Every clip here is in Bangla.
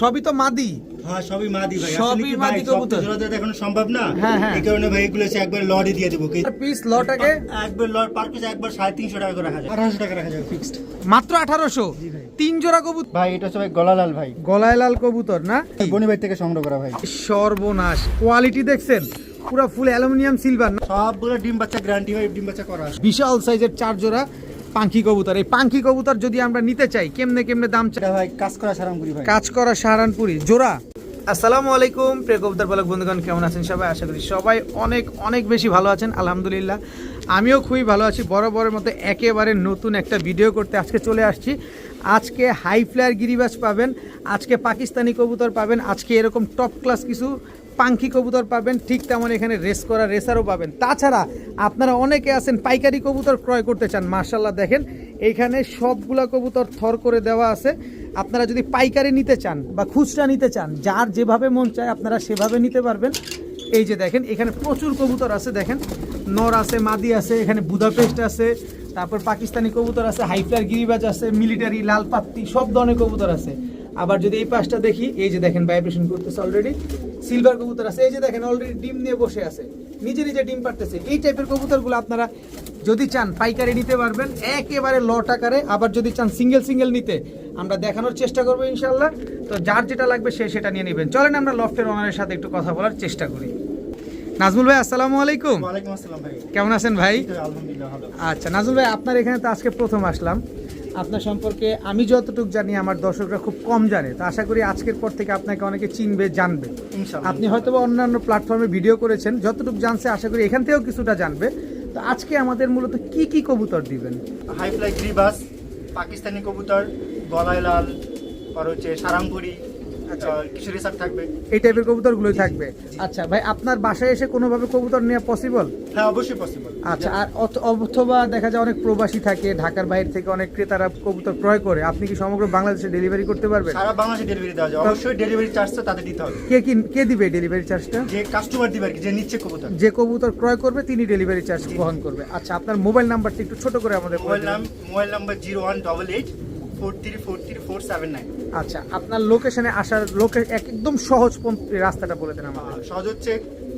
সবই তো মাদি। হ্যাঁ সবই মাদি ভাই। সবই আসলে কি ভাই, মাদি কবুতর। জোড়া দেওয়া এখন সম্ভব না। এই কারণে ভাই এগুলো হচ্ছে একবার লরি দিয়ে দেবো পিস লটাকে একবার লট পার পিস একবার সাড়ে তিনশো টাকা করে রাখা যায় আঠারোশো টাকা রাখা যাবে ফিক্সড মাত্র আঠারোশো? তিন জোড়া কবুতর ভাই এটা ভাই গলালাল ভাই। গলায় লাল কবুতর না? বনি ভাই থেকে সংগ্রহ করা ভাই। সর্বনাশ। কোয়ালিটি দেখছেন? পুরো ফুল অ্যালুমিনিয়াম সিলভার সবগুলো ডিম বাচ্চা গ্যারান্টি হয় ডিম বাচ্চা করা বিশাল সাইজের চার জোড়া। পাখি কবুতর। এই পাখি কবুতর যদি আমরা নিতে চাই কেমনে কেমনে দাম চাই ভাই কাজ করা সারানপুরি ভাই। কাজ করা সারানপুরি। জোড়া। আসসালামু আলাইকুম প্রিয় কবুতর পালক বন্ধুগণ কেমন আছেন সবাই? আশা করি সবাই অনেক অনেক বেশি ভালো আছেন আলহামদুলিল্লাহ। আমিও খুবই ভালো আছি বরাবরের মতো একেবারে নতুন একটা ভিডিও করতে আজকে চলে আসছি। আজকে হাই ফ্লায়ার গিরিবাস পাবেন আজকে পাকিস্তানি কবুতর পাবেন আজকে এরকম টপ ক্লাস কিছু পাঙ্খি কবুতর পাবেন, ঠিক তেমন এখানে রেস করা রেসারও পাবেন। তাছাড়া আপনারা অনেকে আছেন, পাইকারি কবুতর ক্রয় করতে চান মার্শাল্লাহ দেখেন এইখানে সবগুলা কবুতর থর করে দেওয়া আছে। আপনারা যদি পাইকারি নিতে চান বা খুচরা নিতে চান, যার যেভাবে মন চায় আপনারা সেভাবে নিতে পারবেন। এই যে দেখেন, এখানে প্রচুর কবুতর আছে, দেখেন, নর আছে, মাদি আছে, এখানে বুদাপেস্ট আছে, তারপর পাকিস্তানি কবুতর আছে, হাইফ্লার গিরিবাজ আছে, মিলিটারি, লাল পাত্তি সব ধরনের কবুতর আছে। আবার যদি এই পাশটা দেখি এই যে দেখেন ভাইব্রেশন করতেছে অলরেডি সিলভার কবুতর আছে এই যে দেখেন অলরেডি ডিম নিয়ে বসে আছে। নিজে নিজে ডিম পারতেছে এই টাইপের কবুতরগুলো আপনারা যদি চান পাইকারি নিতে পারবেন একেবারে লট আকারে। আবার যদি চান সিঙ্গেল সিঙ্গেল নিতে আমরা দেখানোর চেষ্টা করব ইনশাল্লাহ তো যার যেটা লাগবে সে সেটা নিয়ে নেবেন। চলেন আমরা লফটের ওনারের সাথে একটু কথা বলার চেষ্টা করি। নাজমুল ভাই আসসালামু আলাইকুম। আসসালাম ভাই। কেমন আছেন ভাই? আচ্ছা নাজমুল ভাই আপনার এখানে তো আজকে প্রথম আসলাম। আপনার সম্পর্কে আমি যতটুকু জানি আমার দর্শকরা খুব কম জানে। তো আশা করি আজকের পর থেকে আপনাকে অনেকে চিনবে জানবে। আপনি হয়তো অন্যান্য প্ল্যাটফর্মে ভিডিও করেছেন যতটুকু জানছে আশা করি এখান থেকেও কিছুটা জানবে। তো আজকে আমাদের মূলত কি কি কবুতর দিবেন? হাই ফ্লাই গ্রিবাস পাকিস্তানি কবুতর গলায় লাল আর হচ্ছে সারামপুরি আচ্ছা। কিছু রেসার থাকবে? এই টাইপের কবুতরগুলোই থাকবে। আচ্ছা ভাই আপনার বাসায় এসে কোনোভাবে কবুতর নেওয়া পসিবল হ্যাঁ অবশ্যই পসিবল আচ্ছা আর অথবা দেখা যায় অনেক প্রবাসী থাকে ঢাকার বাইরে থেকে অনেক ক্রেতারা কবুতর ক্রয় করে আপনি কি সমগ্র বাংলাদেশে ডেলিভারি করতে পারবেন? সারা বাংলাদেশে ডেলিভারি দেওয়া যায়। অবশ্যই ডেলিভারি চার্জটা তাদের দিতে হবে। কে কি কে দিবে ডেলিভারি চার্জটা যে কাস্টমার দিবে আর যে নিচ্ছে কবুতর। যে কবুতর ক্রয় করবে তিনি ডেলিভারি চার্জ বহন করবে। আচ্ছা আপনার মোবাইল নাম্বারটা একটু ছোট করে আমাদের মোবাইল দিন। নাম mobile number zero one double eight four three four three four seven nine আচ্ছা আপনার লোকেশনে আসার লোকে একদম সহজ রাস্তাটা বলে দেন আমাদের। সহজ হচ্ছে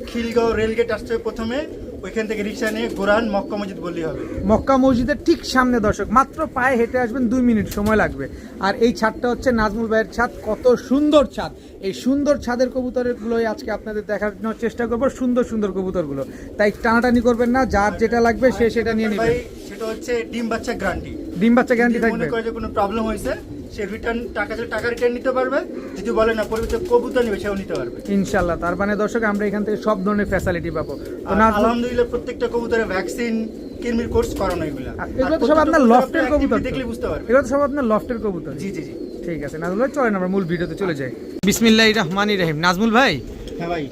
খিলগাঁও রেলগেট হবে প্রথমে ওইখান থেকে রিক্সা নিয়ে গোরান মক্কা মসজিদ বললেই হবে। মক্কা মসজিদের ঠিক সামনে দর্শক মাত্র পায়ে হেঁটে আসবেন দুই মিনিট সময় লাগবে। আর এই ছাদটা হচ্ছে নাজমুল ভাইয়ের ছাদ কত সুন্দর ছাদ। এই সুন্দর ছাদের কবুতরগুলোই আজকে আপনাদের দেখানোর চেষ্টা করব সুন্দর সুন্দর কবুতরগুলো। তাই টানাটানি করবেন না যার যেটা লাগবে সে সেটা নিয়ে নেবেন। সেটা হচ্ছে ডিম বাচ্চা গ্যারান্টি ডিম বাচ্চা গ্যারান্টি থাকবে মনে করে যে কোনো প্রবলেম হয়েছে সে রিটার্ন টাকা চাইলে টাকা রিটার্ন নিতে পারবে। যদি বলে না পরিবর্তে কবুতর নিবে সেও নিতে পারবে। ইনশাল্লাহ তার মানে দর্শক আমরা এখান থেকে সব ধরনের ফ্যাসিলিটি পাবো। তো নাজমুল আলহামদুলিল্লাহ প্রত্যেকটা কবুতরে ভ্যাকসিন কিরমির কোর্স করানো এগুলা। এগুলো তো সব আপনার লফটের কবুতর? দেখলে বুঝতে পারবে এগুলো তো সব আপনার লফটের কবুতর। জি জি জি। ঠিক আছে নাজমুল ভাই চলেন আমরা মূল ভিডিওতে চলে যাই। বিসমিল্লাহ রহমানি রহিম। নাজমুল ভাই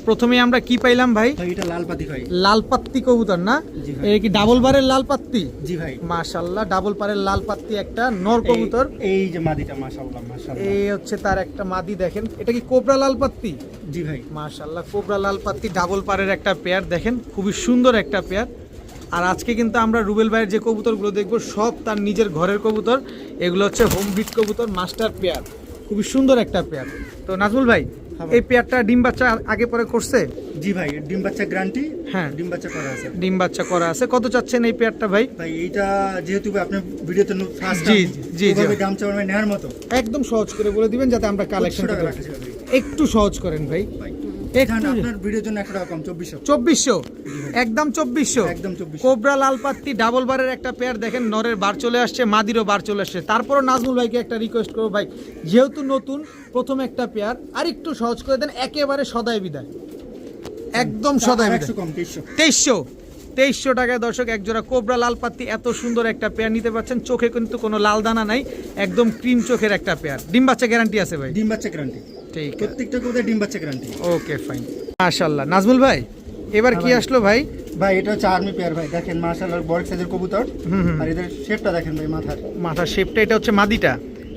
প্রথমে আমরা কি পাইলাম ভাই? এটা লাল পাতি ভাই লাল পাত্তি কবুতর না? কি ডাবল বারের লাল পাত্তি জি ভাই। মাশাল্লাহ ডাবল পারের লাল পাত্তি একটা নর কবুতর। এই- যে মাদিটা মাশাআল্লাহ মাশাআল্লাহ এই হচ্ছে তার একটা মাদি দেখেন। এটা কি কোবরা লাল পাত্তি জি ভাই। মাশাল্লাহ কোবরা লাল পাত্তি ডাবল পারের একটা পেয়ার দেখেন। খুবই সুন্দর একটা পেয়ার। আর আজকে কিন্তু আমরা রুবেল ভাইয়ের যে কবুতরগুলো দেখব সব তার নিজের ঘরের কবুতর। এগুলো হচ্ছে হোম বিট কবুতর মাস্টার পেয়ার। খুবই সুন্দর একটা পেয়ার। তো নাজমুল ভাই। এই পেয়ারটা ডিম বাচ্চা আগে পরে করছে? জি ভাই ডিম বাচ্চা গ্যারান্টি হ্যাঁ। ডিম বাচ্চা করা আছে। ডিম বাচ্চা করা আছে। কত চাচ্ছেন এই পেয়ারটা ভাই? ভাই এইটা যেহেতু আপনি ভিডিওতে ফার্স্ট জি, জি, জি। দাম চাওয়ার নেওয়ার মতো। একদম সহজ করে বলে দিবেন যাতে আমরা কালেকশন একটু সহজ করেন ভাই। ভাই চব্বিশশো। একদম চব্বিশশো? একদম কোবরা লাল পাত্তি ডাবল বারের একটা পেয়ার দেখেন নরের বার চলে আসছে মাদিরও বার চলে আসছে। তারপরও নাজমুল ভাইকে একটা রিকোয়েস্ট করব। ভাই যেহেতু নতুন প্রথম একটা পেয়ার আর একটু সহজ করে দেন একেবারে সদায় বিদায়। একদম সদায় বিদায়। তেইশশো? তেইশশো টাকায় দর্শক একজোড়া কোবরা লাল পাত্তি এত সুন্দর একটা পেয়ার নিতে পারছেন চোখে কিন্তু কোনো লাল দানা নাই একদম ক্রিম চোখের একটা পেয়ার ডিম বাচ্চা গ্যারান্টি আছে ভাই? ডিম বাচ্চা গ্যারান্টি ঠিক প্রত্যেকটা কোথায় ডিম বাচ্চা গ্যারান্টি ওকে ফাইন মাশাল্লাহ নাজমুল ভাই এবার কি আসলো ভাই? ভাই এটা হচ্ছে আর্মি পেয়ার ভাই। দেখেন মার্শাল বড় সাইজের কবুতর। আর এদের শেপটা দেখেন ভাই মাথার। মাথার শেপটা এটা হচ্ছে মাদিটা।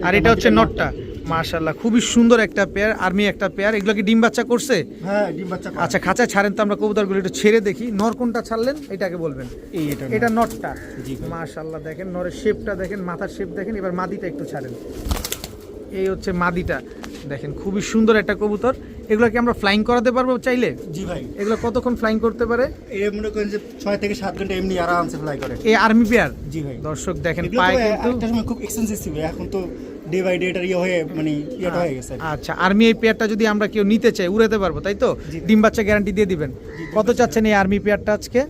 আর এটা হচ্ছে নটটা। মার্শাল্লাহ খুবই সুন্দর একটা পেয়ার আর্মি একটা পেয়ার। এগুলো কি ডিম বাচ্চা করছে? হ্যাঁ ডিম বাচ্চা আচ্ছা খাঁচা ছাড়েন তো আমরা কবুতরগুলো একটু ছেড়ে দেখি। নর কোনটা ছাড়লেন? এটাকে বলবেন। এই এটা এটা নটটা। জি ভাই। দেখেন নরের শেপটা দেখেন মাথার শেপ দেখেন এবার মাদিটা একটু ছাড়েন। এই হচ্ছে মাদিটা। দেখেন খুবই সুন্দর একটা কবুতর। এগুলো কি আমরা ফ্লাইং করাতে পারব চাইলে? জি ভাই। এগুলো কতক্ষণ ফ্লাইং করতে পারে? এ মনে করেন যে ছয় থেকে সাত ঘণ্টা এমনি আরামসে ফ্লাই করে। এই আর্মি পেয়ার জি ভাই। দর্শক দেখেন পায়ে কিন্তু একটা সময় খুব এক্সপেন্সিভ ছিল এখন তো ডে বাই ডে এটার ইয়ে হয়ে মানে ইয়েটা হয়ে গেছে আচ্ছা আর্মি এই পেয়ারটা যদি আমরা কেউ নিতে চাই উড়াতে পারব তাই তো? ডিম বাচ্চা গ্যারান্টি দিয়ে দিবেন। কত চাচ্ছেন এই আর্মি পেয়ারটা আজকে?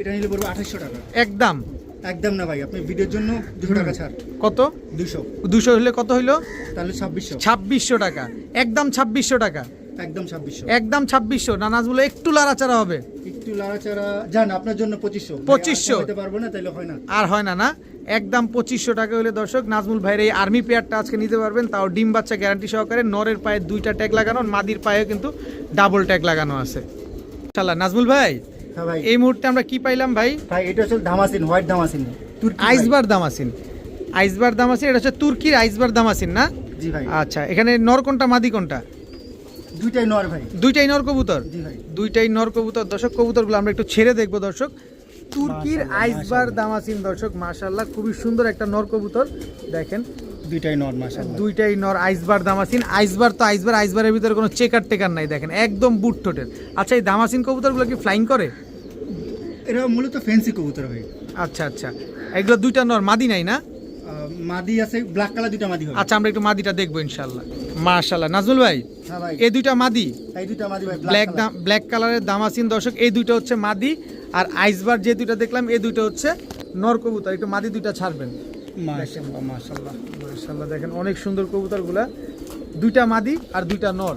এটা নিলে পড়বে আঠাশশো টাকা। একদম। একদম না ভাই আপনি ভিডিওর জন্য দুশো টাকা ছাড়। কত? দুশো। দুশো হলে কত হইল? তাহলে ছাব্বিশশো। ছাব্বিশশো টাকা। একদম ছাব্বিশশো টাকা। একদম ছাব্বিশশো। একদম ছাব্বিশশো। নানাজগুলো একটু লাড়াচাড়া হবে। একটু লাড়াচাড়া যান আপনার জন্য পঁচিশশো। 2500 হতে পারব না তাহলে হয় না। আর হয় না না। একদম পঁচিশশো টাকা হলে দর্শক নাজমুল ভাইয়ের এই আর্মি পেয়ারটা আজকে নিতে পারবেন। তাও ডিম বাচ্চা গ্যারান্টি সহকারে নরের পায়ে দুইটা ট্যাগ লাগানো মাদির পায়েও কিন্তু ডাবল ট্যাগ লাগানো আছে। ইনশাল্লাহ নাজমুল ভাই ভাই। এই মুহূর্তে আমরা কি পাইলাম ভাই? ভাই এটা হচ্ছে ধামাসিন হোয়াইট ধামাসিন তুর্কি। আইসবার দামাসিন। আইসবার দামাসিন এটা হচ্ছে তুর্কির আইসবার দামাসিন না? জি ভাই। আচ্ছা এখানে নর কোনটা মাদি কোনটা? দুইটাই নর ভাই। দুইটাই নর কবুতর? জি ভাই। দুইটাই নর কবুতর। দর্শক কবুতরগুলো আমরা একটু ছেড়ে দেখব দর্শক। তুর্কির আইসবার দামাসিন দর্শক মাশাল্লাহ খুবই সুন্দর একটা নর কবুতর। দেখেন দুইটাই নর মাশাআল্লাহ। দুইটাই নর আইসবার দামাসিন। আইসবার তো আইসবার আইসবারের ভিতরে কোনো চেকার টেকার নাই দেখেন একদম বুট ঠোঁটের। আচ্ছা এই দামাসিন কবুতরগুলো কি ফ্লাইং করে? এরা মূলত ফ্যান্সি কবুতর ভাই। আচ্ছা আচ্ছা। এগুলো দুইটা নর মাদি নাই না? মাদি আছে ব্ল্যাক কালার দুইটা মাদি হবে। আচ্ছা আমরা একটু মাদিটা দেখব ইনশাল্লাহ মাশাল্লাহ নাজমুল ভাই হ্যাঁ এই দুইটা মাদি? এই দুইটা মাদি ভাই ব্ল্যাক ব্ল্যাক কালারের দামাসিন দর্শক এই দুইটা হচ্ছে মাদি। আর আইসবার যে দুইটা দেখলাম এই দুইটা হচ্ছে নর কবুতর। একটু মাদি দুইটা ছাড়বেন। মাশাল্লাহ দেখেন অনেক সুন্দর কবুতরগুলা। দুইটা মাদি আর দুইটা নর।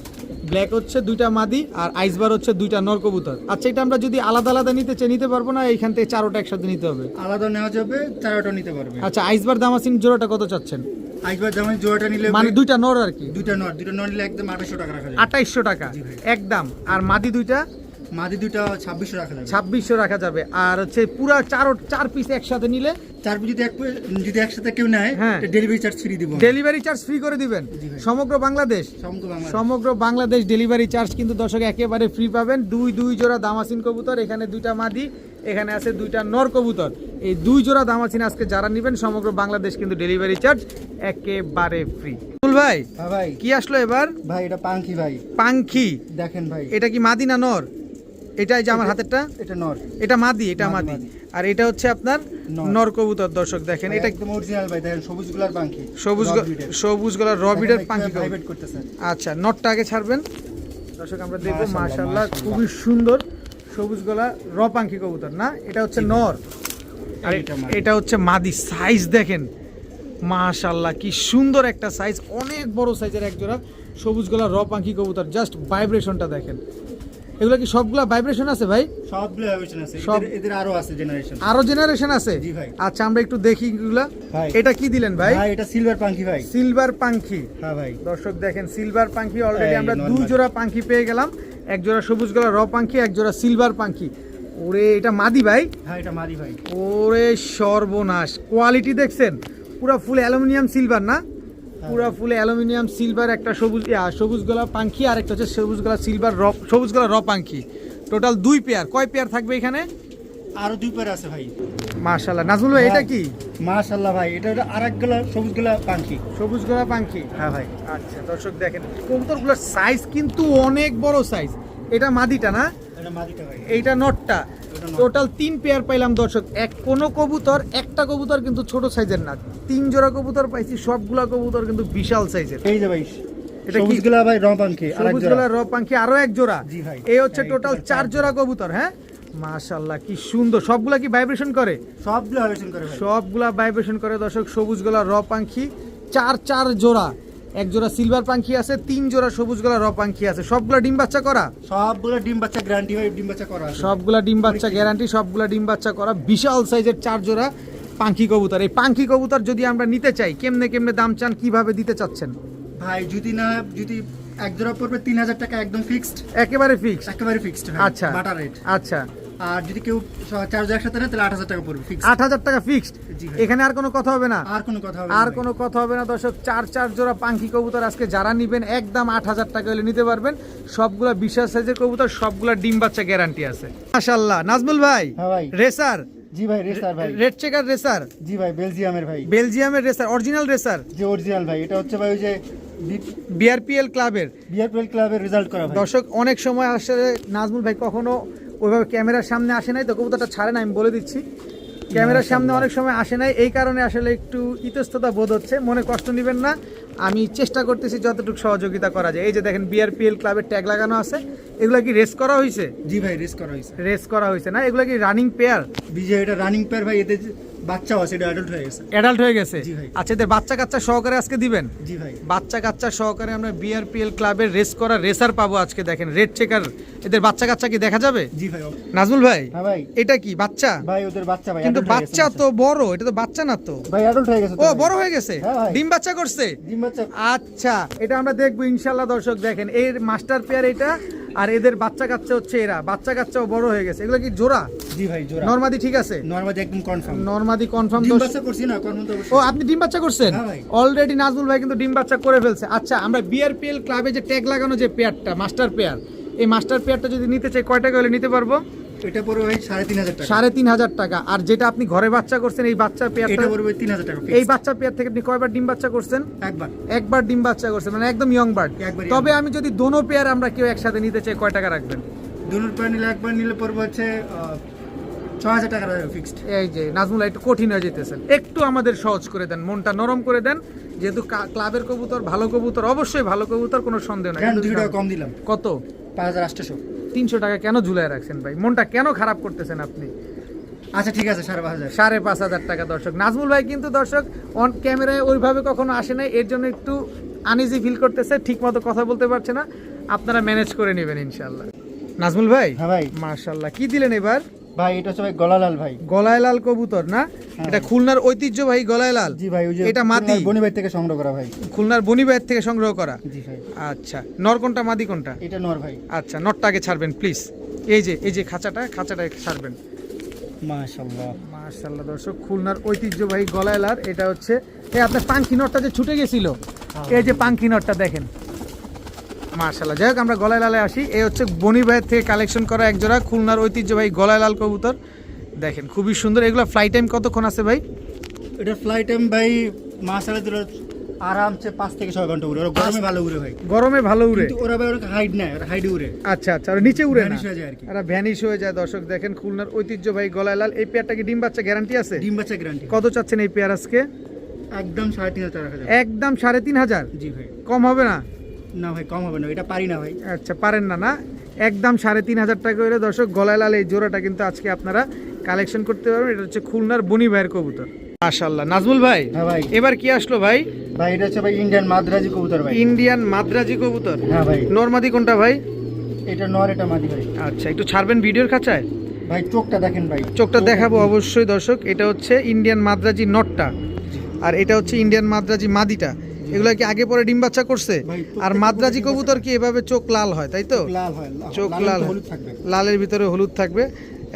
ব্ল্যাক হচ্ছে দুইটা মাদি আর আইসবার হচ্ছে দুইটা নর কবুতর। আচ্ছা এটা আমরা যদি আলাদা আলাদা নিতে চাই নিতে পারব না? এইখান থেকে চারোটা একসাথে নিতে হবে। আলাদা নেওয়া যাবে চারটা নিতে পারবে। আচ্ছা আইসবার দামাসিন জোড়াটা কত চাচ্ছেন? আইবার যেমন জোড়াটা নিলে মানে দুইটা নর আর কি? দুইটা নর দুইটা নর নিলে একদম আঠাশশো টাকা রাখা যাবে। আঠাইশশো টাকা। একদম। আর মাদি দুইটা? মাদি দুইটা ছাব্বিশশো রাখা যাবে। ছাব্বিশশো রাখা যাবে। আর হচ্ছে পুরা চার চার পিস একসাথে নিলে চার পিস যদি এক যদি একসাথে কেউ নেয় হ্যাঁ। ডেলিভারি চার্জ ফ্রি দিব। ডেলিভারি চার্জ ফ্রি করে দিবেন। সমগ্র বাংলাদেশ। সমগ্র বাংলাদেশ। ডেলিভারি চার্জ কিন্তু দর্শক একেবারে ফ্রি পাবেন। দুই দুই জোড়া দামাসিন কবুতর এখানে দুইটা মাদি এখানে আছে দুইটা নর কবুতর। এই দুই জোড়া দামাসিন আজকে যারা নেবেন সমগ্র বাংলাদেশ কিন্তু ডেলিভারি চার্জ একেবারে ফ্রি ভাই হ্যাঁ ভাই। কি আসলো এবার? ভাই এটা পাঙ্খি ভাই। পাঙ্খি। দেখেন ভাই। এটা কি মাদি না নর? এটা এই যে আমার হাতেরটা? এটা নর। এটা মাদি এটা মাদি। আর এটা হচ্ছে আপনার নর। কবুতর দর্শক দেখেন। এটা একদম অরিজিনাল ভাই দেখেন সবুজগুলার পাঙ্খি সবুজ সবুজ গলার রবিডের করতেছে। আচ্ছা নটটা আগে ছাড়বেন। দর্শক আমরা দেখব মাশাআল্লাহ, খুবই সুন্দর সবুজ গলা র পাখি কবুতর না? এটা হচ্ছে নর। আর এটা হচ্ছে মাদি। সাইজ দেখেন। মাশাল্লাহ কি সুন্দর একটা সাইজ অনেক বড় সাইজের এক জোড়া সবুজ গলা র পাখি কবুতর। জাস্ট ভাইব্রেশনটা দেখেন। এগুলো কি সবগুলা ভাইব্রেশন আছে ভাই? সবগুলো ভাইবেশন আছে। সব- এদের- আরও আছে জেনারেশন আরও জেনারেশন আছে? জি ভাই। আচ্ছা আমরা একটু দেখি এগুলা। এটা কি দিলেন ভাই? ভাই এটা সিলভার পাঙ্খি ভাই। সিলভার পাখি হ্যাঁ ভাই। দর্শক দেখেন সিলভার পাখি অলরেডি আমরা। দুই জোড়া পাখি পেয়ে গেলাম। এক জোড়া সবুজ গলা র পাখি এক জোড়া সিলভার পাখি ওরে এটা মাদি ভাই? হ্যাঁ এটা মাদি ভাই। ওরে সর্বনাশ। কোয়ালিটি দেখছেন? পুরা ফুল অ্যালুমিনিয়াম সিলভার না? পুরা ফুল অ্যালুমিনিয়াম সিলভার একটা সবুজ সবুজ গলা পাখি আর একটা হচ্ছে সবুজ গলা সিলভার র সবুজ গলা র পাখি টোটাল দুই পেয়ার কয় পেয়ার থাকবে এখানে? আরও দুই পেয়ার আছে ভাই। মার্শাল্লাহ নাজমুল ভাই এটা কি? মাশাআল্লাহ ভাই এটা হলো আরেকগুলা সবুজগুলা পাঙ্খি। সবুজ গলা পাখি হ্যাঁ ভাই। আচ্ছা দর্শক দেখেন কবুতরগুলোর সাইজ কিন্তু অনেক বড় সাইজ এটা মাদিটা না? এটা মাদিটা ভাই। এইটা নটটা। টোটাল তিন পেয়ার পাইলাম দর্শক। এক কোন কবুতর একটা কবুতর কিন্তু ছোট সাইজের না। তিন জোড়া কবুতর পাইছি সবগুলা কবুতর কিন্তু বিশাল সাইজের এই যে ভাই এটা কি? সবুজগুলা ভাই আরও এক জোড়া। জি ভাই। এই হচ্ছে টোটাল চার জোড়া কবুতর হ্যাঁ? মাশাল্লাহ কি সুন্দর। সবগুলা কি ভাইব্রেশন করে? সবগুলো করে সবগুলা ভাইব্রেশন করে দর্শক সবুজ গলা র চার চার জোড়া। এক জোড়া সিলভার পাখি আছে তিন জোড়া সবুজ গলা র পাখি আছে। সবগুলা ডিম বাচ্চা করা? সবগুলো ডিম বাচ্চা গ্যারান্টি ভাই ডিম বাচ্চা করা সবগুলা ডিম বাচ্চা গ্যারান্টি সবগুলা ডিম বাচ্চা করা। বিশাল সাইজের চার জোড়া পাখি কবুতর। এই পাখি কবুতর যদি আমরা নিতে চাই কেমনে কেমনে দাম চান কীভাবে দিতে চাচ্ছেন? ভাই যদি না যদি এক জোড়া পড়বে তিন হাজার টাকা একদম ফিক্সড একেবারে ফিক্সড একেবারে ফিক্সড আচ্ছা। বাটার রেট আচ্ছা। আর যদি কেউ চার হাজার একসাথে নেয় তাহলে আট হাজার টাকা পড়বে আট হাজার টাকা ফিক্সড এখানে আর কোনো কথা হবে না? আর কোনো কথা হবে না আর কোনো কথা হবে না দর্শক। চার চার জোড়া পাখি কবুতর আজকে যারা নিবেন একদম আট হাজার টাকা হলে নিতে পারবেন। সবগুলা বিশাল সাইজের কবুতর সবগুলা ডিম বাচ্চা গ্যারান্টি আছে। মাশাল্লাহ নাজমুল ভাই হ্যাঁ ভাই। রেসার? জি ভাই রেসার ভাই। Red checker racer? জি ভাই বেলজিয়ামের ভাই। বেলজিয়ামের রেসার অরিজিনাল রেসার? যে অরিজিনাল ভাই। এটা হচ্ছে ভাই ওই যে বিআরপিএল ক্লাবের বিআরপিএল ক্লাবের রেজাল্ট করা দর্শক অনেক সময় আসলে নাজমুল ভাই কখনো ওইভাবে ক্যামেরার সামনে আসে নাই তো কবুতরটা ছাড়ে না আমি বলে দিচ্ছি। ক্যামেরার সামনে অনেক সময় আসে নাই এই কারণে আসলে একটু ইতস্ততা বোধ হচ্ছে মনে কষ্ট নেবেন না। আমি চেষ্টা করতেছি যতটুকু সহযোগিতা করা যায়। এই যে দেখেন বিআরপিএল ক্লাবের ট্যাগ লাগানো আছে এগুলা কি রেস করা হয়েছে জি ভাই রেস করা হয়েছে রেস করা হয়েছে না? এগুলা কি রানিং পেয়ার বিজয় এটা রানিং পেয়ার ভাই এতে বাচ্চাও আছে এটা অ্যাডাল্ট হয়ে গেছে। অ্যাডাল্ট হয়ে গেছে? জি ভাই। আচ্ছা এদের বাচ্চা কাচ্চা সহকারে আজকে দিবেন? জি ভাই। বাচ্চা কাচ্চা সহকারে আমরা বিআরপিএল ক্লাবের রেস করা রেসার পাবো আজকে দেখেন রেড চেকার এদের বাচ্চা কাচ্চা কি দেখা যাবে? জি ভাই নাজমুল ভাই হ্যাঁ ভাই। এটা কি বাচ্চা? ভাই ওদের বাচ্চা ভাই কিন্তু বাচ্চা তো বড় এটা তো বাচ্চা না তো। ভাই অ্যাডাল্ট হয়ে গেছে ও বড় হয়ে গেছে? হ্যাঁ ডিম বাচ্চা করছে? ডিম বাচ্চা। আচ্ছা এটা আমরা দেখব ইনশাল্লাহ দর্শক দেখেন এর মাস্টার পেয়ার এটা। আর এদের বাচ্চা কাচ্চা হচ্ছে এরা। বাচ্চা কাচ্চাও বড় হয়ে গেছে। এগুলো কি জোড়া? জি ভাই জোড়া। নরমাদি ঠিক আছে? নরমাদি একদম কনফার্ম নরমাদি কনফার্ম ডিম বাচ্চা করছি না কনফার্ম তো ও আপনি ডিম বাচ্চা করছেন? হ্যাঁ ভাই। অলরেডি নাজমুল ভাই কিন্তু ডিম বাচ্চা করে ফেলছে। আচ্ছা আমরা বিআরপিএল ক্লাবে যে ট্যাগ লাগানো যে পেয়ারটা মাস্টার পেয়ার এই মাস্টার পেয়ারটা যদি নিতে চাই কয় টাকা হলে নিতে পারব? এটা পড়বে ভাই সাড়ে তিন হাজার টাকা। সাড়ে তিন হাজার টাকা। আর যেটা আপনি ঘরে বাচ্চা করছেন এই বাচ্চা পেয়ারটা এটা পড়বে তিন হাজার টাকা এই বাচ্চা পেয়ার থেকে আপনি কয়বার ডিম বাচ্চা করছেন? একবার। একবার ডিম বাচ্চা করছেন মানে একদম ইয়ং বার্ড তবে আমি যদি দোনো পেয়ার আমরা কেউ একসাথে নিতে চাই কয় টাকা রাখবেন? দুনুর পর নিলে একবার নিলে পড়বে হচ্ছে ছ হাজার টাকা ফিক্সড এই যে নাজমুল একটু কঠিন হয়ে যেতেছেন একটু আমাদের সহজ করে দেন মনটা নরম করে দেন। যেহেতু ক্লাবের কবুতর ভালো কবুতর অবশ্যই ভালো কবুতর কোনো সন্দেহ নাই। কম দিলাম। কত? পাঁচ হাজার আটশোশো তিনশো টাকা কেন ঝুলাই রাখছেন ভাই? মনটা কেন খারাপ করতেছেন আপনি? আচ্ছা ঠিক আছে সাড়ে পাঁচ হাজার। সাড়ে পাঁচ হাজার টাকা দর্শক। নাজমুল ভাই কিন্তু দর্শক অন ক্যামেরায় ওইভাবে কখনো আসে নাই এর জন্য একটু আনইজি ফিল করতেছে ঠিক মতো কথা বলতে পারছে না। আপনারা ম্যানেজ করে নেবেন ইনশাল্লাহ নাজমুল ভাই? হ্যাঁ ভাই। মার্শাল্লাহ কি দিলেন এবার? ভাই এটা হচ্ছে ভাই গলালাল ভাই। গলায় লাল কবুতর না? এটা খুলনার ঐতিহ্যবাহী গলায় লাল জি ভাই ওই যে এটা মাদি। বনি ভাই থেকে সংগ্রহ করা ভাই। খুলনার বনিবাইয়ের থেকে সংগ্রহ করা? জি ভাই। আচ্ছা নর কোনটা মাদি কোনটা? এটা নর ভাই। আচ্ছা আগে ছাড়বেন প্লিজ এই যে এই যে খাঁচাটা খাঁচাটা ছাড়বেন। মাশাআল্লাহ। মার্শাল্লাহ দর্শক খুলনার ঐতিহ্যবাহী গলায় লাল এটা হচ্ছে এই আপনার পাঙ্খি নটটা যে ছুটে গেছিল এই যে পাঙ্খি নটটা দেখেন। মার্শাল্লাহ যাই হোক আমরা গলায় লালে আসি। এই হচ্ছে বনি ভাইয়ের থেকে কালেকশন করা এক জোড়া খুলনার ঐতিহ্যবাহী গলায় লাল কবুতর। দেখেন খুবই সুন্দর। এগুলো ফ্লাই টাইম কতক্ষণ আছে ভাই? এটা ফ্লাইট টাইম ভাই দুটো আরামসে পাঁচ থেকে ছয় ঘণ্টা উড়ে। ওরা গরমে ভালো উড়ে ভাই। গরমে ভালো উড়ে? ওরা ভাই ওরা হাইড নেয় ওরা হাইডে উড়ে। আচ্ছা আচ্ছা। আর নিচে উড়ে Vanish হয়ে যায় আর কি। এরা ভ্যানিশ হয়ে যায়। দর্শক দেখেন খুলনার ঐতিহ্যবাহী গলায় লাল। এই পেয়ারটা কি ডিম বাচ্চা গ্যারান্টি আছে? ডিম বাচ্চা গ্যারান্টি কত চাচ্ছেন এই পেয়ার আজকে? একদম সাড়ে তিন হাজার। একদম সাড়ে তিন হাজার? জি ভাই। কম হবে না? না ভাই কম হবে না এটা পারি না ভাই। আচ্ছা পারেন না না? একদম সাড়ে তিন হাজার টাকা হলে দর্শক গলায় লাল এই জোড়াটা কিন্তু আজকে আপনারা কালেকশন করতে পারবেন। এটা হচ্ছে খুলনার বনি ভাইয়ের কবুতর। মাশাল্লাহ নাজমুল ভাই হ্যাঁ ভাই। এবার কি আসলো ভাই? ভাই এটা হচ্ছে ভাই ইন্ডিয়ান মাদ্রাজি কবুতর ভাই। ইন্ডিয়ান মাদ্রাজি কবুতর? হ্যাঁ ভাই। নর্মাদি কোনটা ভাই? এটা নর এটা মাদি ভাই। আচ্ছা একটু ছাড়বেন ভিডিওর খাঁচায়? ভাই চোখটা দেখেন ভাই। চোখটা দেখাবো অবশ্যই দর্শক এটা হচ্ছে ইন্ডিয়ান মাদ্রাজি নটটা। আর এটা হচ্ছে ইন্ডিয়ান মাদ্রাজি মাদিটা। এগুলো কি আগে পরে ডিম বাচ্চা করছে? আর মাদ্রাজি কবুতর কি এভাবে চোখ লাল হয় তাই তো? লাল হয় চোখ লাল হয়। লালের ভিতরে হলুদ থাকবে।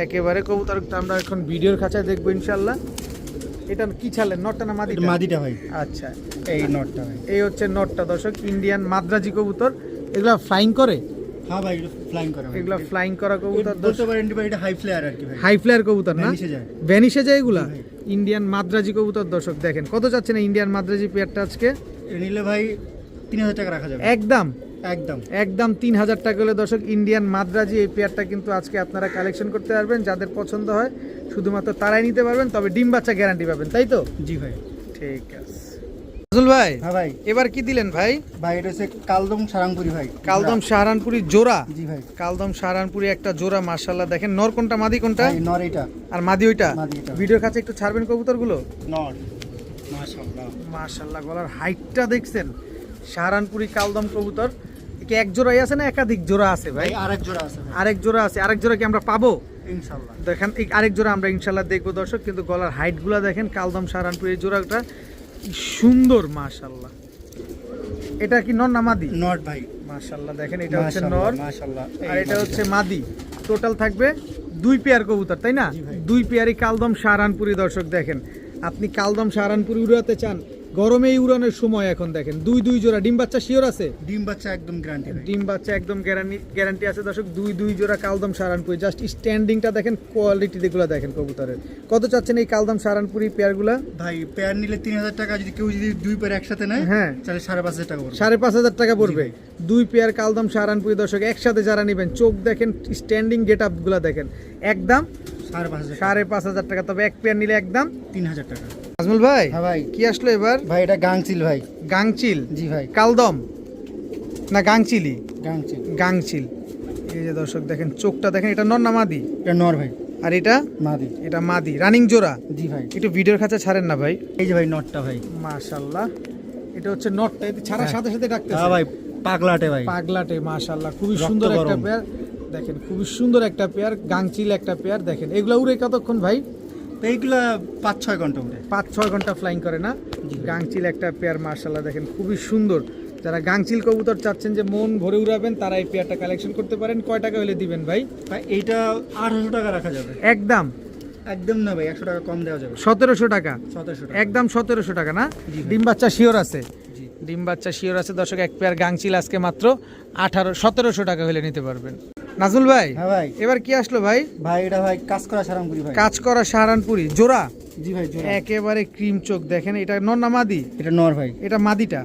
একেবারে কবুতরটা আমরা এখন ভিডিওর খাঁচায় দেখব ইনশাল্লাহ এটা কি ছাড়লেন নটটা না এটা মাদিটা মাদিটা ভাই। আচ্ছা এই নটটা ভাই। এই হচ্ছে নটটা দর্শক ইন্ডিয়ান মাদ্রাজি কবুতর। এগুলা ফ্লাইং করে? হ্যাঁ ভাই ফ্লাইং করে এগুলা ফ্লাইং করা কবুতর বলতে পারেন ভাই এটা হাই ফ্লেয়ার আর কি ভাই। হাই ফ্লায়ার কবুতর না? ভ্যানিশে যায়। ভ্যানিশে যায় এগুলা? ইন্ডিয়ান মাদ্রাজি কবুতর দর্শক দেখেন কত চাচ্ছেন এই ইন্ডিয়ান মাদ্রাজি পেয়ারটা আজকে? নিলে ভাই তিন হাজার টাকা রাখা যাবে। একদম। একদম। একদম তিন হাজার টাকা হলে দর্শক ইন্ডিয়ান মাদ্রাজি এই পেয়ারটা কিন্তু আজকে আপনারা কালেকশন করতে পারবেন যাদের পছন্দ হয় শুধুমাত্র তারাই নিতে পারবেন তবে ডিম বাচ্চা গ্যারান্টি পাবেন তাই তো? জি ভাই। ঠিক আছে। নজরুল ভাই হ্যাঁ ভাই। এবার কি দিলেন ভাই? ভাই এটা হচ্ছে কালদম সারাংপুরি ভাই। কালদম সাহারানপুরি জোড়া? জি ভাই। কালদম সাহারানপুরি একটা জোড়া মার্শাল্লাহ দেখেন নর কোনটা মাদি কোনটা? নর এটা আর মাদি ওইটা? ভিডিওর কাছে একটু ছাড়বেন কবুতরগুলো? নর। মার্শাল্লাহ গলার হাইটটা দেখছেন? সাহারানপুরি কালদম কবুতর। কি এক জোড়াই আছে না একাধিক জোড়া আছে ভাই? আরেক জোড়া আছে আরেক জোড়া আছে। আরেক জোড়া কি আমরা পাবো? ইনশাআল্লাহ। দেখেন এই আরেক জোড়া আমরা ইনশাল্লাহ দেখব দর্শক কিন্তু গলার হাইটগুলো দেখেন কালদম সাহারানপুর জোড়াটা সুন্দর মাশাল্লাহ এটা কি নর না মাদি? নট ভাই। মাশাল্লাহ দেখেন এটা হচ্ছে নর। মাশাআল্লাহ। আর এটা হচ্ছে মাদি। টোটাল থাকবে দুই পেয়ার কবুতর তাই না? দুই পেয়ারই কালদম সাহারানপুরি দর্শক দেখেন। আপনি কালদম সাহারানপুরি উড়াতে চান গরমে উড়ানোর সময় এখন দেখেন দুই দুই জোড়া ডিম বাচ্চা শিওর আছে? ডিম বাচ্চা একদম গ্যারান্টি ডিম বাচ্চা একদম গ্যারান্টি গ্যারান্টি আছে দর্শক দুই দুই জোড়া কালদম সারানপুরি জাস্ট স্ট্যান্ডিংটা দেখেন কোয়ালিটি যেগুলো দেখেন কবুতরের। কত চাচ্ছেন এই কালদম সারানপুরি পেয়ারগুলা ভাই পেয়ার নিলে তিন হাজার টাকা যদি কেউ যদি দুই পেয়ার একসাথে নেয় হ্যাঁ। তাহলে সাড়ে পাঁচ হাজার টাকা সাড়ে পাঁচ হাজার টাকা পড়বে। দুই পেয়ার কালদম সারানপুরি দর্শক একসাথে যারা নেবেন চোখ দেখেন স্ট্যান্ডিং গেট আপগুলো দেখেন। একদম সাড়ে পাঁচ হাজার টাকা। তবে এক পেয়ার নিলে একদম তিন হাজার টাকা। আজমল ভাই হ্যাঁ ভাই। কি আসলো এবার? ভাই এটা গাংচিল ভাই। গাংচিল? জি ভাই। কালদম? না গাংচিলি গাংচিল। গাংচিল। এই যে দর্শক দেখেন চোখটা দেখেন এটা নর না মাদি? এটা নর ভাই। আর এটা? মাদি। এটা মাদি। রানিং জোড়া? জি ভাই। একটু ভিডিওর কাছে ছাড়েন না ভাই। এই যে ভাই নটটা ভাই। মাশাল্লাহ। এটা হচ্ছে নটটা এতে ছাড়ার হ্যাঁ। সাথে সাথে ডাকতেছে হ্যাঁ ভাই পাগলাটে ভাই। পাগলাটে মাশাল্লাহ। খুবই সুন্দর একটা। পেয়ার। দেখেন খুবই সুন্দর একটা পেয়ার গাংচিল একটা পেয়ার দেখেন। এগুলো উড়ে কতক্ষণ ভাই? তো এইগুলা পাঁচ ছয় ঘণ্টা উঠে পাঁচ ছয় ঘণ্টা ফ্লাইং করে না? গাংচিল একটা পেয়ার মার্শাল্লাহ দেখেন খুবই সুন্দর। যারা গাংচিল কবুতর চাচ্ছেন যে মন ভরে উড়াবেন তারা এই পেয়ারটা কালেকশন করতে পারেন। কয় টাকা হলে দিবেন ভাই? ভাই এইটা আঠারোশো টাকা রাখা যাবে। একদম? একদম না ভাই একশো টাকা কম দেওয়া যাবে। সতেরোশো টাকা? সতেরোশো একদম সতেরোশো টাকা না? ডিম বাচ্চা শিওর আছে? ডিম বাচ্চা শিওর আছে। দর্শক এক পেয়ার গাংচিল আজকে মাত্র আঠারো সতেরোশো টাকা হলে নিতে পারবেন। নাজুল ভাই হ্যাঁ ভাই। এবার কি আসলো ভাই? ভাই এটা ভাই কাজ করা সারামপুরি ভাই। কাজ করা সাহারানপুরি জোড়া? জি ভাই জোড়া। একেবারে ক্রিম চোখ দেখেন এটা নর না মাদি? এটা নর ভাই। এটা মাদিটা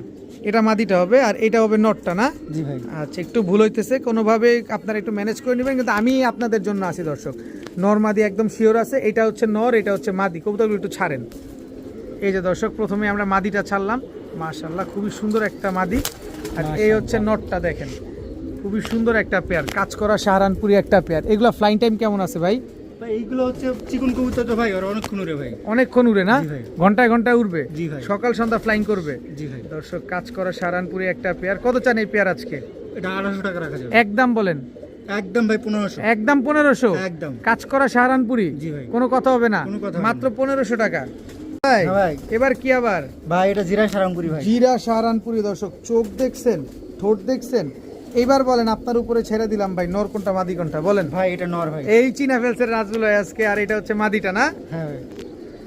এটা মাদিটা হবে আর এটা হবে নটটা না? জি ভাই। আচ্ছা একটু ভুল হইতেছে কোনোভাবে আপনারা একটু ম্যানেজ করে নেবেন কিন্তু আমি আপনাদের জন্য আছি দর্শক। নর মাদি একদম শিওর আছে এটা হচ্ছে নর এটা হচ্ছে মাদি। কবুতরগুলো একটু ছাড়েন। এই যে দর্শক প্রথমে আমরা মাদিটা ছাড়লাম। মাশাল্লাহ খুবই সুন্দর একটা মাদি। আর এই হচ্ছে নটটা দেখেন। খুবই সুন্দর একটা পেয়ার। কাজ করা সাহারানপুরি একটা পেয়ার। এগুলো ফ্লাইং টাইম কেমন আছে ভাই? এইগুলো হচ্ছে চিকন কবুতর তো ভাই অনেকক্ষণ উড়ে ভাই। অনেকক্ষণ উড়ে না? ঘন্টায় ঘন্টায় উড়বে? জি ভাই। সকাল সন্ধ্যা ফ্লাইং করবে? জি ভাই। দর্শক কাজ করা সাহারানপুরি একটা পেয়ার। কত চান এই পেয়ার আজকে? এটা আঠারোশো টাকা রাখা যাবে। একদম বলেন। একদম ভাই পনেরোশো। একদম পনেরোশো? একদম। কাজ করা সাহারানপুরি? জি ভাই। কোনো কথা হবে না। মাত্র পনেরোশো টাকা। ভাই, হ্যাঁ ভাই। এবার কি আবার? ভাই এটা জিরা সারামপুরি ভাই। জিরা সাহারানপুরি দর্শক চোখ দেখছেন ঠোঁট দেখছেন? এইবার বলেন আপনার উপরে ছেড়ে দিলাম ভাই নর কোনটা মাদি কোনটা বলেন। ভাই এটা নর ভাই। এই চীনা ফেলসের রাজগুলো আজকে আর এটা হচ্ছে মাদিটা না? হ্যাঁ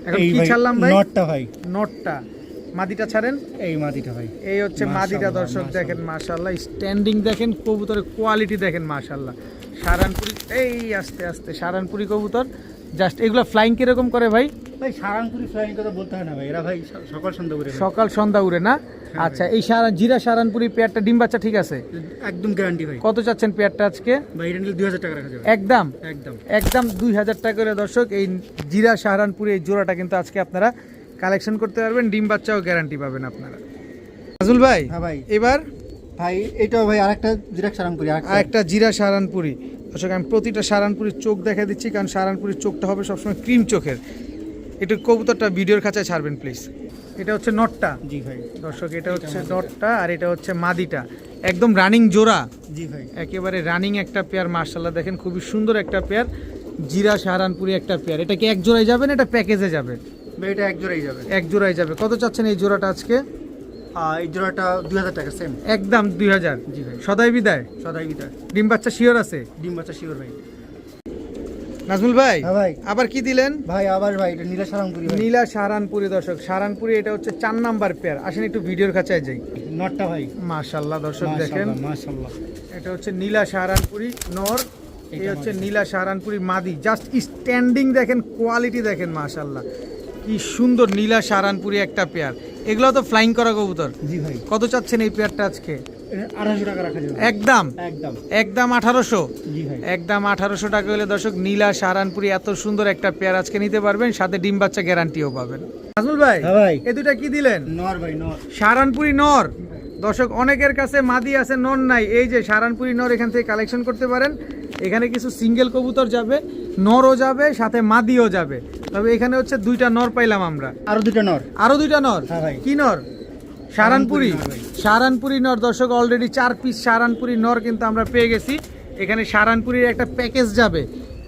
এখন কি ছাড়লাম ভাই? নটটা ভাই। নটটা মাদিটা ছাড়েন? এই মাটিটা ভাই। এই হচ্ছে মাদিটা দর্শক দেখেন মাশাল্লাহ স্ট্যান্ডিং দেখেন কবুতরের কোয়ালিটি দেখেন মাশাল্লাহ সারানপুরি এই আস্তে আস্তে সারানপুরি কবুতর। জাস্ট এগুলো ফ্লাইং কীরকম করে ভাই? ভাই সারাংপুরি ফ্লাইং কথা বলতে হয় না ভাই। এরা ভাই সকাল সন্ধ্যা উড়ে সকাল সন্ধ্যা উড়ে না? আচ্ছা এই সারা জিরা সারানপুরি পেয়ারটা ডিম বাচ্চা ঠিক আছে? একদম গ্যারান্টি ভাই। কত চাচ্ছেন পেয়ারটা আজকে? ভাই এটা দুই হাজার টাকা রাখা যাবে। একদম? একদম। একদম দুই হাজার টাকা করে দর্শক এই জিরা সাহারানপুরি এই জোড়াটা কিন্তু আজকে আপনারা কালেকশন করতে পারবেন ডিম বাচ্চাও গ্যারান্টি পাবেন আপনারা। নাজুল হ্যাঁ ভাই। এবার ভাই এটাও ভাই আরেকটা জিরাক সারাংপুরি আর একটা জিরা সারানপুরি। দর্শক আমি প্রতিটা সারানপুরির চোখ দেখা দিচ্ছি কারণ সারানপুরির চোখটা হবে সবসময় ক্রিম চোখের। একটু কবুতরটা ভিডিওর কাছে ছাড়বেন প্লিজ এটা হচ্ছে নটটা। জি ভাই। দর্শক এটা হচ্ছে নটটা আর এটা হচ্ছে মাদিটা। একদম রানিং জোড়া। জি ভাই। একেবারে রানিং একটা পেয়ার মার্শাল্লাহ দেখেন খুবই সুন্দর একটা পেয়ার জিরা সাহারানপুরি একটা পেয়ার এটা কি এক জোড়ায় যাবে না এটা প্যাকেজে যাবে? এটা এক জোড়াই যাবে। এক জোড়ায় যাবে। কত চাচ্ছেন এই জোড়াটা আজকে? এই জোড়াটা দুই হাজার টাকা সেম একদম দুই হাজার। জি ভাই। সদাই বিদায়। সদাই বিদায়। ডিম বাচ্চা শিওর আছে? ডিম বাচ্চা শিওর ভাই। নাজমুল ভাই হ্যাঁ ভাই। আবার কি দিলেন? ভাই আবার ভাই এটা নীলা নীলা সাহারানপুরি দর্শক। সাহারানপুরি এটা হচ্ছে চার নাম্বার পেয়ার আসেন একটু ভিডিওর কাছে যাই। নটটা ভাই। মাশাল্লাহ দর্শক দেখেন। এটা হচ্ছে নীলা সাহারানপুরি নর এই হচ্ছে নীলা সাহারানপুরি মাদি। জাস্ট স্ট্যান্ডিং দেখেন কোয়ালিটি দেখেন মাশাল্লাহ। কি সুন্দর নীলা সাহারানপুরি একটা পেয়ার এগুলো তো ফ্লাইং করা কবুতর। জি ভাই। কত চাচ্ছেন এই পেয়ারটা আজকে? আড়াইশো টাকা রাখা যাবে। একদম? একদম। একদম আঠারোশো? একদম আঠারোশো টাকা হলে দর্শক নীলা সাহারানপুরি এত সুন্দর একটা পেয়ার আজকে নিতে পারবেন সাথে ডিম বাচ্চা গ্যারান্টিও পাবেন। নাজমুল ভাই হ্যাঁ ভাই। এ দুটা কি দিলেন? নর ভাই নর। সারানপুরি নর। দর্শক অনেকের কাছে মাদি আছে নর নাই। এই যে সারানপুরি নর এখান থেকে কালেকশন করতে পারেন। এখানে কিছু সিঙ্গেল কবুতর যাবে নরও যাবে সাথে মাদিও যাবে। তবে এখানে হচ্ছে দুইটা নর পাইলাম আমরা। আরও দুটো নর। আরও দুইটা নর? হ্যাঁ কি নর? সারানপুরি। সারানপুরি নর দর্শক অলরেডি চার পিস সারানপুরি নর কিন্তু আমরা পেয়ে গেছি। এখানে সারানপুরির একটা প্যাকেজ যাবে।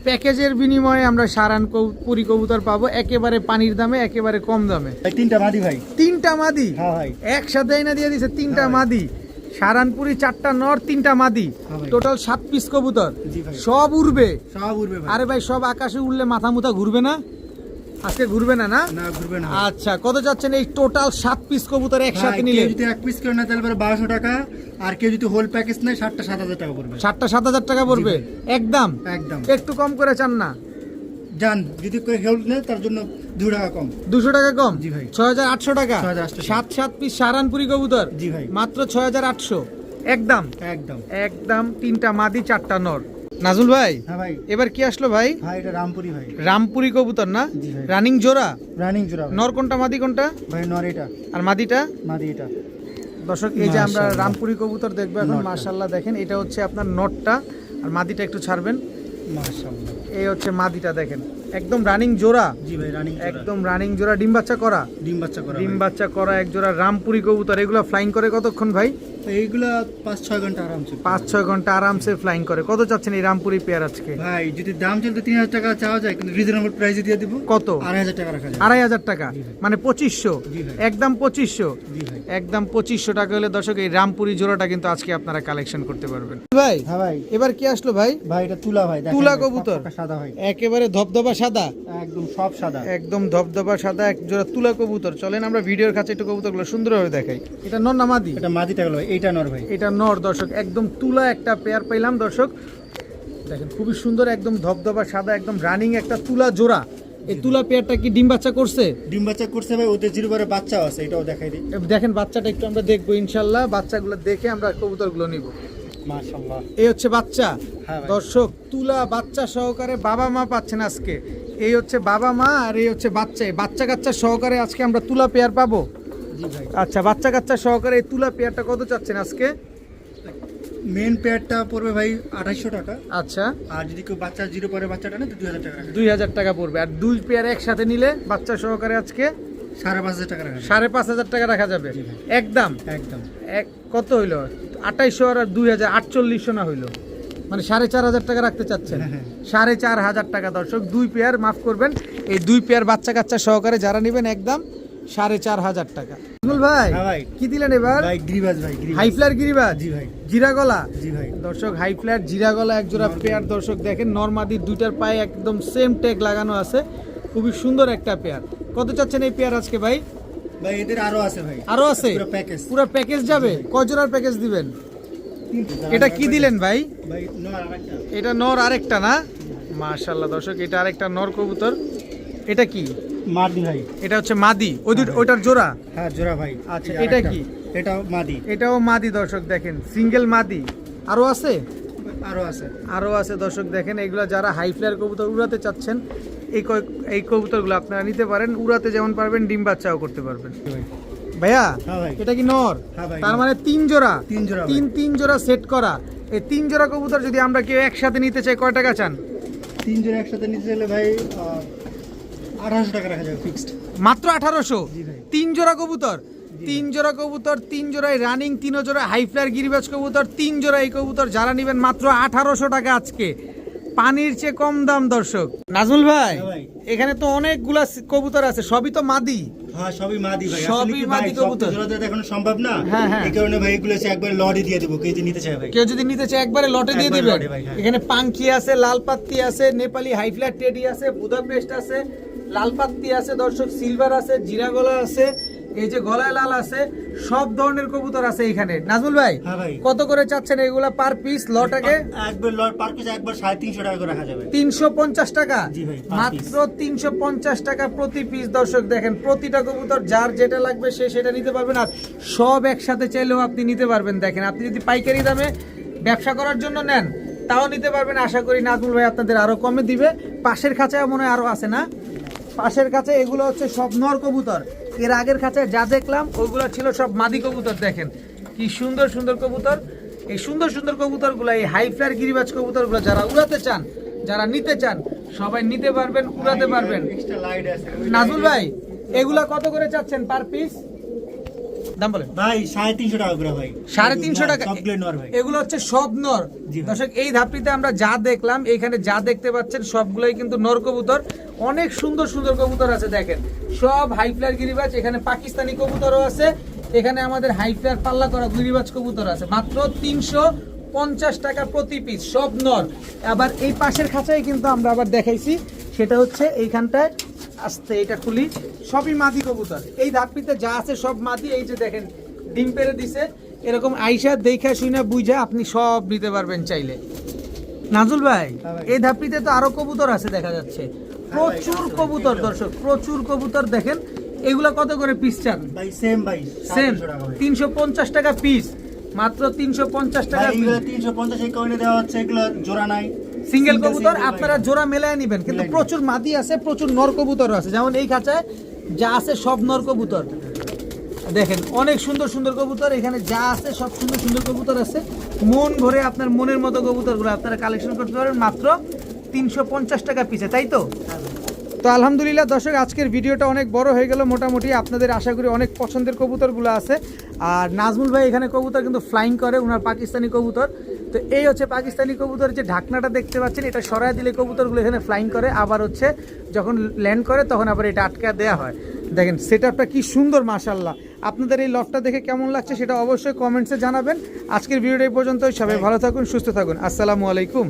প্যাকেজের বিনিময়ে আমরা সারানপুরি কবুতর পাবো একেবারে পানির দামে একেবারে কম দামে। তিনটা মাদি ভাই। তিনটা মাদি? হ্যাঁ একসাথে এনে দিয়ে দিছে তিনটা হ্যাঁ মাদি। সারানপুরি চারটা নর তিনটা মাদি। টোটাল সাত পিস কবুতর। সব উড়বে। সব উঠবে ভাই। আরে ভাই সব আকাশে উড়লে মাথা মুথা ঘুরবে না? আজকে ঘুরবে না না? না ঘুরবে না। আচ্ছা কত যাচ্ছেন এই টোটাল সাত পিস কবুতর একসাথে ভাই, নিলে। যদি এক পিস করে না তাহলে বারোশো টাকা। আর কেউ যদি হোল প্যাকেজ নেয় ষাটটা সাত হাজার টাকা পড়বে। সাতটা সাত হাজার টাকা পড়বে? একদম? একদম। একটু কম করে চান না? যান যদি হেল্প নেয় তার জন্য দু টাকা কম। দুশো টাকা কম? জি ভাই। ছয় হাজার আটশো টাকা? সাত সাত পিস সারানপুরি কবুতর? জি ভাই। মাত্র ছয় হাজার আটশো। একদম? একদম। একদম তিনটা মাদি চারটা নর। নাজুল ভাই? হ্যাঁ ভাই। এবার কি আসলো ভাই? ভাই এটা রামপুরি ভাই। রামপুরি কবুতর না? রানিং জোড়া? রানিং জোড়া নর কোনটা মাদি কোনটা? ভাই নর এটা। আর মাদিটা? মাদি এটা। দর্শক এই যে আমরা। রামপুরি কবুতর দেখব এখন। মাশাল্লাহ দেখেন এটা হচ্ছে আপনার নটটা আর মাদিটা একটু ছাড়বেন। মাশাআল্লাহ। এই হচ্ছে মাদিটা দেখেন। একদম রানিং জোড়া। জি ভাই রানিং একদম রানিং জোড়া ডিম বাচ্চা করা? ডিম বাচ্চা করা ডিম বাচ্চা করা এক জোড়া রামপুরি কবুতর এগুলো ফ্লাইং করে কতক্ষণ ভাই? এইগুলা পাঁচ ছয় ঘণ্টা আরামসে। পাঁচ ছয় ঘণ্টা আরামসে ফ্লাইং করে। কত চাচ্ছেন এই রামপুরি পেয়ার আজকে? ভাই যদি দাম চলতে তিন হাজার টাকা চাওয়া যায় কিন্তু রিজনেবল প্রাইসে দিয়ে দিব। কত? আড়াই হাজার টাকা রাখা যায়। আড়াই হাজার টাকা? মানে পঁচিশশো? একদম পঁচিশশো? একদম পঁচিশশো টাকা হলে দর্শক এই রামপুরি জোড়াটা কিন্তু আজকে আপনারা কালেকশন করতে পারবেন। ভাই হ্যাঁ ভাই। এবার কি আসলো ভাই? ভাই এটা তুলা ভাই তুলা কবুতর? সাদা ভাই। একেবারে ধবধবা সাদা? একদম সব সাদা। একদম ধবধবা সাদা এক জোড়া তুলা কবুতর। চলেন আমরা ভিডিওর কাছে একটু কবুতরগুলো সুন্দরভাবে দেখাই। এটা নর না মাদি? এটা মাদিটা গেল ভাই এইটা নর ভাই। এটা নর দর্শক। একদম তুলা একটা পেয়ার পাইলাম দর্শক। দেখেন খুবই সুন্দর একদম ধবধবা সাদা একদম রানিং একটা তুলা জোড়া। এই তুলা পেয়ারটা কি ডিম বাচ্চা করছে? ডিম বাচ্চা করছে ভাই ওদের জিরো বারে বাচ্চাও আছে এটাও দেখাই দিই। দেখেন বাচ্চাটা একটু আমরা দেখব ইনশাল্লাহ। বাচ্চাগুলো দেখে আমরা কবুতরগুলো নিব। এই হচ্ছে বাচ্চা। হ্যাঁ দর্শক তুলা বাচ্চা সহকারে বাবা মা পাচ্ছেন আজকে। এই হচ্ছে বাবা মা আর এই হচ্ছে বাচ্চা। বাচ্চা কাচ্চা সহকারে আজকে আমরা তুলা পেয়ার পাবো। আচ্ছা বাচ্চা কাচ্চা সহকারে এই তুলা পেয়ারটা কত চাচ্ছেন আজকে? মেন পেয়ারটা পড়বে ভাই আঠাইশশো টাকা। আচ্ছা। আর যদি কেউ বাচ্চা জিরো পরে বাচ্চাটা নেয় দুই হাজার টাকা দুই হাজার টাকা পড়বে। আর দুই পেয়ার একসাথে নিলে বাচ্চা সহকারে আজকে? সাড়ে পাঁচ হাজার টাকা রাখা সাড়ে পাঁচ হাজার টাকা রাখা যাবে। একদম। একদম। এক কত হইল? আঠাইশশো আর দুই হাজার আটচল্লিশশো না হইল। মানে সাড়ে চার হাজার টাকা রাখতে চাচ্ছেন। হ্যাঁ, হ্যাঁ। সাড়ে চার হাজার টাকা দর্শক দুই পেয়ার মাফ করবেন। এই দুই পেয়ার বাচ্চা কাচ্চা সহকারে যারা নেবেন একদম সাড়ে চার হাজার টাকা। ভাই হ্যাঁ ভাই। কি দিলেন এবার? ভাই গ্রিবাজ ভাই হাই ফ্লার গিরিবাজ? ভাই। জিরা গলা? দর্শক হাই ফ্ল্যাট জিরা গলা এক জোড়া পেয়ার দর্শক দেখেন নর্মাদি দুইটার পায়ে একদম সেম ট্যাগ লাগানো আছে। খুবই সুন্দর একটা পেয়ার। কত চাচ্ছেন এই পেয়ার আজকে ভাই? ভাই এদের আরও আছে ভাই। আরও আছে? পুরো প্যাকেজ পুরো প্যাকেজ যাবে? কয় জোড়ার প্যাকেজ দিবেন? এটা কি দিলেন ভাই? ভাই নয় আরেকটা। এটা নর আরেকটা না? মাশাল্লাহ দর্শক এটা আরেকটা নর কবুতর। এটা কি? মাদি ভাই। এটা হচ্ছে মাদি। ওই দুটো ওইটার জোড়া? হ্যাঁ জোড়া ভাই। আচ্ছা, এটা কি? এটাও মাদি। এটাও মাদি দর্শক দেখেন। সিঙ্গেল মাদি। আরও আছে? আরও আছে। আরও আছে দর্শক দেখেন। এগুলো যারা হাই ফ্লায়ার কবুতর উড়াতে চাচ্ছেন এই এই কবুতরগুলো আপনারা নিতে পারেন। উড়াতে যেমন পারবেন ডিম বাচ্চাও করতে পারবেন। ভাইয়া হ্যাঁ এটা কি নর? হ্যাঁ তার মানে তিন জোড়া? তিন জোড়া তিন তিন জোড়া সেট করা। এই তিন জোড়া কবুতর যদি আমরা কেউ একসাথে নিতে চাই কয় টাকা চান? তিন জোড়া একসাথে নিতে গেলে ভাই আঠারোশো টাকা রাখা যাবে ফিক্সড মাত্র আঠারোশো? জি ভাই। তিন জোড়া কবুতর? তিন জোড়া কবুতর তিন জোড়ায় রানিং তিন জোড়া হাই ফ্লায়ার গিরিবাজ কবুতর তিন জোড়া এই কবুতর যারা নেবেন মাত্র আঠারোশো টাকা আজকে। পানির চেয়ে কম দাম দর্শক নাজমুল ভাই হ্যাঁ। এখানে তো অনেকগুলা কবুতর আছে সবই তো মাদি হ্যাঁ সবই মাদি ভাই সবই আসলে কি ভাই, মাদি কবুতর। জোড়া দেওয়া তো এখন সম্ভব না হ্যাঁ, হ্যাঁ। এই কারণে ভাই এগুলো একবার লরি দিয়ে দেবো কেউ যদি নিতে চায় ভাই কেউ যদি নিতে চায় একবারে লটে দিয়ে দিবেন হ্যাঁ। এখানে পাঙ্কি আছে লাল পাত্তি আছে নেপালি টেডি আছে বুদাপেস্ট আছে লাল পাত্তি আছে দর্শক সিলভার আছে জিরা গলা আছে এই যে গলায় লাল আছে সব ধরনের কবুতর আছে এখানে। নাজমুল ভাই হ্যাঁ কত করে চাচ্ছেন এগুলা পার পিস লটাকে একবার লট পার পিস একবার সাড়ে তিনশো টাকা করে রাখা যাবে। তিনশো পঞ্চাশ টাকা? মাত্র তিনশো পঞ্চাশ টাকা প্রতি পিস দর্শক দেখেন প্রতিটা কবুতর যার যেটা লাগবে সে সেটা নিতে পারবেন আর সব একসাথে চাইলেও আপনি নিতে পারবেন দেখেন। আপনি যদি পাইকারি দামে ব্যবসা করার জন্য নেন তাও নিতে পারবেন। আশা করি নাজমুল ভাই আপনাদের আরও কমে দিবে। পাশের খাঁচায় মনে হয় আরও আছে না? পাশের কাছে এগুলো হচ্ছে সব নর কবুতর। এর আগের খাঁচায় যা দেখলাম ওইগুলো ছিল সব মাদি কবুতর দেখেন। কি সুন্দর সুন্দর কবুতর। এই সুন্দর সুন্দর কবুতরগুলো এই হাই ফ্লার গিরিবাজ কবুতরগুলো যারা উড়াতে চান যারা নিতে চান সবাই নিতে পারবেন উড়াতে পারবেন। নাজুল ভাই এগুলা কত করে চাচ্ছেন পার পিস দাম বলেন। ভাই সাড়ে তিনশো টাকা করে ভাই। সাড়ে তিনশো টাকা। এগুলো হচ্ছে সব নর। দর্শক এই ধাপটিতে আমরা যা দেখলাম এখানে যা দেখতে পাচ্ছেন সবগুলোই কিন্তু নর কবুতর। অনেক সুন্দর সুন্দর কবুতর আছে দেখেন। সব হাই ফ্লায়ার গিরিবাজ এখানে পাকিস্তানি কবুতরও আছে। এখানে আমাদের হাই ফ্লায়ার পাল্লা করা গিরিবাজ কবুতর আছে। মাত্র তিনশো পঞ্চাশ টাকা প্রতি পিস সব নর। আবার এই পাশের খাঁচায় কিন্তু আমরা আবার দেখাইছি সেটা হচ্ছে এইখানটায় আস্তে এটা খুলি সবই মাদি কবুতর। এই ধাপিতে যা আছে সব মাদি এই যে দেখেন ডিম পেরে দিছে। এরকম আইসা দেখা শুনে বুঝা আপনি সব নিতে পারবেন চাইলে। নাজুল ভাই এই ধাপিতে তো আরও কবুতর আছে দেখা যাচ্ছে। প্রচুর কবুতর। দর্শক প্রচুর কবুতর দেখেন। এগুলা কত করে পিস চান? ভাই সেম ভাই সেম 700 টাকা ভাই। তিনশো পঞ্চাশ টাকা পিস মাত্র তিনশো পঞ্চাশ টাকা তিনশো পঞ্চাশ এই কয়েনে দেওয়া হচ্ছে এগুলো জোড়া নাই। সিঙ্গেল কবুতর আপনারা জোড়া মেলায় নেবেন। কিন্তু প্রচুর মাদি আছে প্রচুর নর কবুতর আছে। যেমন এই খাঁচায় যা আছে সব নর কবুতর। দেখেন অনেক সুন্দর সুন্দর কবুতর। এখানে যা আছে সব সুন্দর সুন্দর কবুতর আছে। মন ভরে আপনার মনের মতো কবুতরগুলো আপনারা কালেকশন করতে পারেন। মাত্র তিনশো পঞ্চাশ টাকা পিছে তাই তো? তো আলহামদুলিল্লাহ দর্শক আজকের ভিডিওটা অনেক বড় হয়ে গেল মোটামুটি। আপনাদের আশা করি অনেক পছন্দের কবুতরগুলো আছে। আর নাজমুল ভাই এখানে কবুতর কিন্তু ফ্লাইং করে ওনার পাকিস্তানি কবুতর। তো এই হচ্ছে পাকিস্তানি কবুতর যে ঢাকনাটা দেখতে পাচ্ছেন, এটা সরাই দিলে কবুতরগুলো এখানে ফ্লাইং করে, আবার হচ্ছে যখন ল্যান্ড করে তখন আবার এটা আটকা দেওয়া হয়। দেখেন সেট আপটা কী সুন্দর মাশাল্লাহ আপনাদের এই লকটা দেখে কেমন লাগছে সেটা অবশ্যই কমেন্টসে জানাবেন। আজকের ভিডিওটা এই পর্যন্তই। সবাই ভালো থাকুন, সুস্থ থাকুন। আসসালামু আলাইকুম।